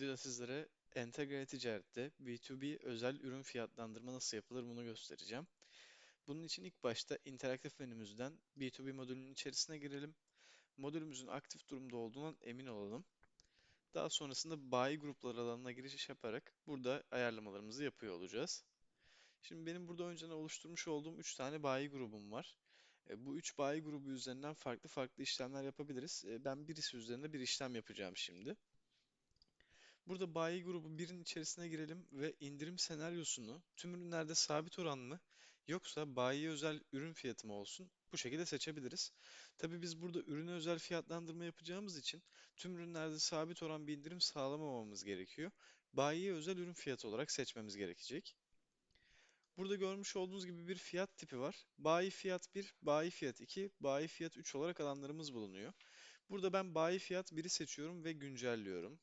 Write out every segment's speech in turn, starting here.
videoda sizlere entegre ticarette B2B özel ürün fiyatlandırma nasıl yapılır bunu göstereceğim. Bunun için ilk başta interaktif menümüzden B2B modülünün içerisine girelim. Modülümüzün aktif durumda olduğundan emin olalım. Daha sonrasında bayi grupları alanına giriş yaparak burada ayarlamalarımızı yapıyor olacağız. Şimdi benim burada önceden oluşturmuş olduğum 3 tane bayi grubum var. E, Bu 3 bayi grubu üzerinden farklı farklı işlemler yapabiliriz. E, Ben birisi üzerinde bir işlem yapacağım şimdi. Burada bayi grubu birin içerisine girelim ve indirim senaryosunu tüm ürünlerde sabit oran mı yoksa bayiye özel ürün fiyatı mı olsun bu şekilde seçebiliriz. Tabii biz burada ürüne özel fiyatlandırma yapacağımız için tüm ürünlerde sabit oran bir indirim sağlamamamız gerekiyor. Bayiye özel ürün fiyatı olarak seçmemiz gerekecek. Burada görmüş olduğunuz gibi bir fiyat tipi var. Bayi fiyat 1, bayi fiyat 2, bayi fiyat 3 olarak alanlarımız bulunuyor. Burada ben bayi fiyat 1'i seçiyorum ve güncelliyorum.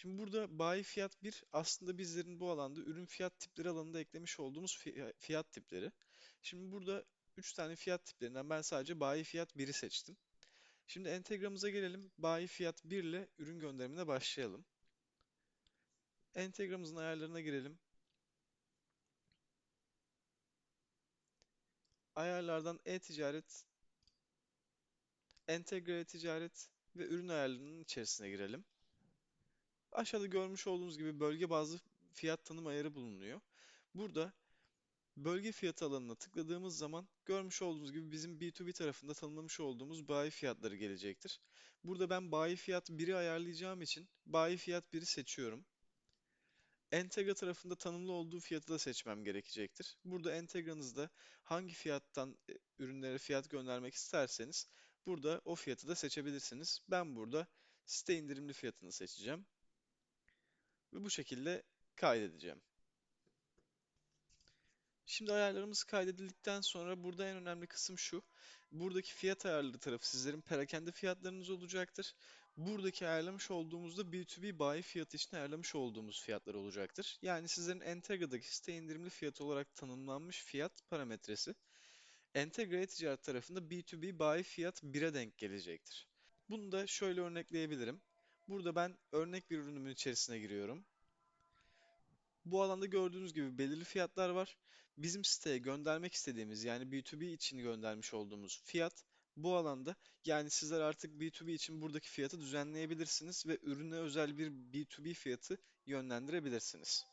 Şimdi burada bayi fiyat 1 aslında bizlerin bu alanda ürün fiyat tipleri alanında eklemiş olduğumuz fi- fiyat tipleri. Şimdi burada 3 tane fiyat tiplerinden ben sadece bayi fiyat 1'i seçtim. Şimdi entegramıza gelelim. Bayi fiyat 1 ile ürün gönderimine başlayalım. Entegramızın ayarlarına girelim. Ayarlardan e-ticaret, entegre e-ticaret ve ürün ayarlarının içerisine girelim. Aşağıda görmüş olduğunuz gibi bölge bazlı fiyat tanım ayarı bulunuyor. Burada bölge fiyatı alanına tıkladığımız zaman görmüş olduğunuz gibi bizim B2B tarafında tanımlamış olduğumuz bayi fiyatları gelecektir. Burada ben bayi fiyat 1'i ayarlayacağım için bayi fiyat 1'i seçiyorum. Entegra tarafında tanımlı olduğu fiyatı da seçmem gerekecektir. Burada Entegra'nızda hangi fiyattan e, ürünlere fiyat göndermek isterseniz burada o fiyatı da seçebilirsiniz. Ben burada site indirimli fiyatını seçeceğim ve bu şekilde kaydedeceğim. Şimdi ayarlarımız kaydedildikten sonra burada en önemli kısım şu. Buradaki fiyat ayarları tarafı sizlerin perakende fiyatlarınız olacaktır. Buradaki ayarlamış olduğumuzda B2B bayi fiyatı için ayarlamış olduğumuz fiyatlar olacaktır. Yani sizlerin Entegra'daki site indirimli fiyat olarak tanımlanmış fiyat parametresi Entegre ticaret tarafında B2B bayi fiyat 1'e denk gelecektir. Bunu da şöyle örnekleyebilirim. Burada ben örnek bir ürünümün içerisine giriyorum. Bu alanda gördüğünüz gibi belirli fiyatlar var. Bizim siteye göndermek istediğimiz yani B2B için göndermiş olduğumuz fiyat bu alanda. Yani sizler artık B2B için buradaki fiyatı düzenleyebilirsiniz ve ürüne özel bir B2B fiyatı yönlendirebilirsiniz.